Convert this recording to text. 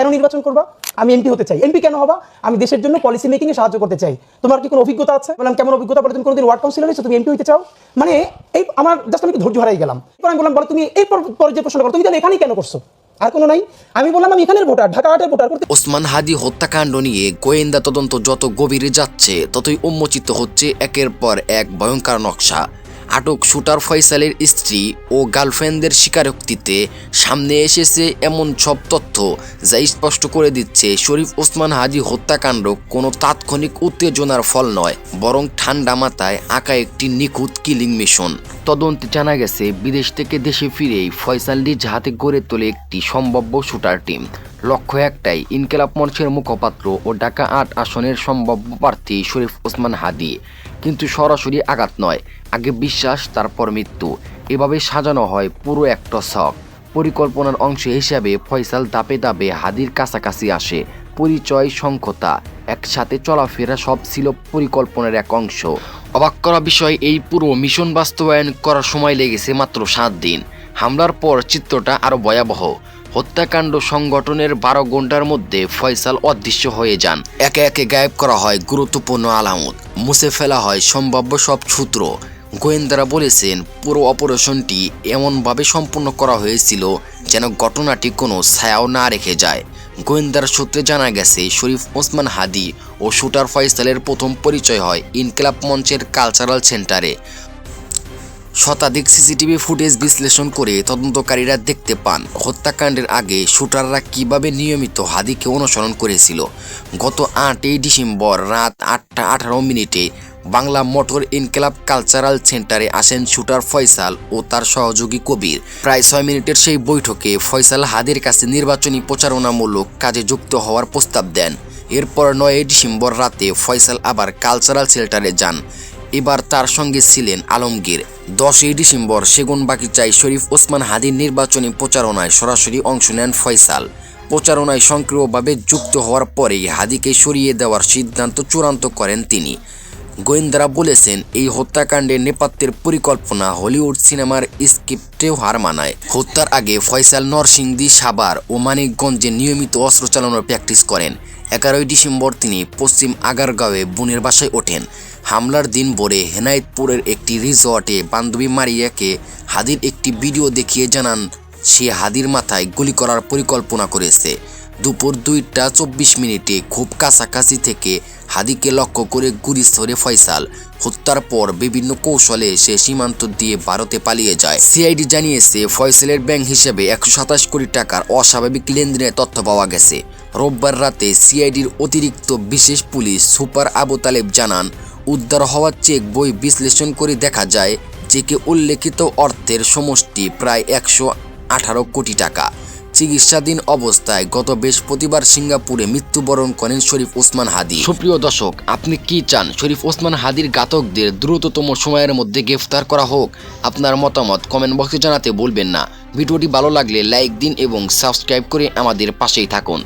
কেন নির্বাচন করবা? আমি এমপি হতে চাই। এমপি কেন হবা? আমি দেশের জন্য পলিসি মেকিং এ সাহায্য করতে চাই। তোমার কি কোনো অভিজ্ঞতা আছে? বললাম, কেমন অভিজ্ঞতা? বলে তুমি কোনোদিন ওয়ার্ড কাউন্সিলর হয়েছো তুমি এমপি হতে চাও? মানে এই আমার জাস্ট আমি ধৈর্য হারাই গেলাম। আমি বললাম, বলো তুমি এই পর- পরে যে প্রশ্ন করো, তুমি তাহলে এখানেই কেন করছ? আর কোনো নাই। আমি বললাম, আমি এখানের ভোটার ঢাকা আটের ভোটার করতে ওসমান হাদি হত্যাকাণ্ড নিয়ে গোয়েন্দা তদন্ত যত গভীরে যাচ্ছে, ততই উন্মোচিত হচ্ছে একের পর এক ভয়ঙ্কর নকশা। আটক শুটার ফয়সালের স্ত্রী ও গার্লফ্রেন্ডদের স্বীকারোক্তিতে সামনে এসেছে এমন সব তথ্য যা স্পষ্ট করে দিচ্ছে শরীফ ওসমান হাদি হত্যাকাণ্ড কোনো তাৎক্ষণিক উত্তেজনার ফল নয়, বরং ঠান্ডা মাথায় আঁকা একটি নিখুঁত কিলিং মিশন। তদন্তে জানা গেছে, বিদেশ থেকে দেশে ফিরেই ফয়সাল নিজ হাতে গড়ে তোলে একটি সম্ভাব্য শুটার টিম। লক্ষ্য একটাই, ইনকেলাব মঞ্চের মুখপাত্র ও ঢাকা আট আসনের সম্ভাব্য প্রার্থী শরীফ ওসমান হাদি। কিন্তু সরাসরি আঘাত নয়। আগে বিশ্বাস, তারপর মৃত্যু। এভাবে সাজানো হয় পুরো একটা শখ পরিকল্পনার অংশ হিসাবে ফয়সাল দাপে দাপে হাদির কাছাকাছি আসে। পরিচয় সংখ্যতা একসাথে চলাফেরা সব ছিল পরিকল্পনার এক অংশ। অবাক করা বিষয়, এই পুরো মিশন বাস্তবায়ন করার সময় লেগেছে মাত্র সাত দিন। হামলার পর চিত্রটা আরও ভয়াবহ। হত্যাকাণ্ড সংগঠনের বারো ঘণ্টার মধ্যে ফয়সাল অদৃশ্য হয়ে যান। একে একে গায়েব করা হয় গুরুত্বপূর্ণ আলামত। মুছে ফেলা হয় সম্ভাব্য সব সূত্র। গোয়েন্দারা বলেছেন, পুরো অপারেশনটি এমনভাবে সম্পন্ন করা হয়েছিল যেন ঘটনাটি কোনো ছায়াও না রেখে যায়। গোয়েন্দার সূত্রে জানা গেছে, শরীফ ওসমান হাদি ও শুটার ফয়সালের প্রথম পরিচয় হয় ইনকিলাব মঞ্চের কালচারাল সেন্টারে। শতাধিক সিসিটিভি ফুটেজ বিশ্লেষণ করে তদন্তকারীরা দেখতে পান, হত্যাকাণ্ডের আগে শুটাররা কীভাবে নিয়মিত হাদিকে অনুসরণ করেছিল। গত আটই ডিসেম্বর রাত আটটা আঠারো মিনিটে বাংলা মোটর ইনকেলাব কালচারাল সেন্টারে আসেন শুটার ফয়সাল ও তার সহযোগী কবির। প্রায় ছয় মিনিটের সেই বৈঠকে ফয়সাল হাদির কাছে নির্বাচনী প্রচারণামূলক কাজে যুক্ত হওয়ার প্রস্তাব দেন। এরপর নয়ই ডিসেম্বর রাতে ফয়সাল আবার কালচারাল সেন্টারে যান। এবার তার সঙ্গে ছিলেন আলমগীর। দশই ডিসেম্বর সেগুন সেগুনবাগিচায় শরীফ ওসমান হাদির নির্বাচনী প্রচারণায় সরাসরি অংশ নেন ফয়সাল। প্রচারণায় সক্রিয়ভাবে যুক্ত হওয়ার পরেই হাদিকে সরিয়ে দেওয়ার সিদ্ধান্ত চূড়ান্ত করেন তিনি। গোয়েন্দারা বলেছেন, এই হত্যাকাণ্ডের নেপাত্যের পরিকল্পনা হলিউড সিনেমার স্ক্রিপ্টেও হার মানায়। হত্যার আগে ফয়সাল নরসিংদী সাবার ও মানিকগঞ্জে নিয়মিত অস্ত্র চালানোর প্র্যাকটিস করেন। এগারোই ডিসেম্বর তিনি পশ্চিম আগারগাঁওয়ে বোনের বাসায় ওঠেন। হামলার দিন ভোরে হেনায়তপুরের একটি রিসর্টে বান্ধবী মারিয়াকে হাদির একটি ভিডিও দেখিয়ে জানান। সে হাদির মাথায় গুলি করার পরিকল্পনা করেছে। দুপুর দুইটা চব্বিশ মিনিটে খুব কাছাকাছি থেকে হাদিকে লক্ষ্য করে গুলি ছড়ে ফয়সাল। হত্যার পর বিভিন্ন কৌশলে সে সীমান্ত দিয়ে ভারতে পালিয়ে যায়। সিআইডি জানিয়েছে, ফয়সালের ব্যাংক হিসেবে একশো সাতাশ কোটি টাকার অস্বাভাবিক লেনদেনের তথ্য পাওয়া গেছে। রোববার রাতে সিআইডির অতিরিক্ত বিশেষ পুলিশ সুপার আবু তালেব জানান উদ্ধার হওয়া চেক বই বিশ্লেষণ করে দেখা যায় চেকে উল্লেখিত অর্থের সমষ্টি প্রায় একশো আঠারো কোটি টাকা। চিকিৎসাধীন অবস্থায় গত বৃহস্পতিবার সিঙ্গাপুরে মৃত্যুবরণ করেন শরীফ ওসমান হাদি। সুপ্রিয় দর্শক, আপনি কি চান শরীফ ওসমান হাদির ঘাতকদের দ্রুততম সময়ের মধ্যে গ্রেফতার করা হোক? আপনার মতামত কমেন্ট বক্সে জানাতে বলবেন না। ভিডিওটি ভালো লাগলে লাইক দিন এবং সাবস্ক্রাইব করে আমাদের পাশেই থাকুন।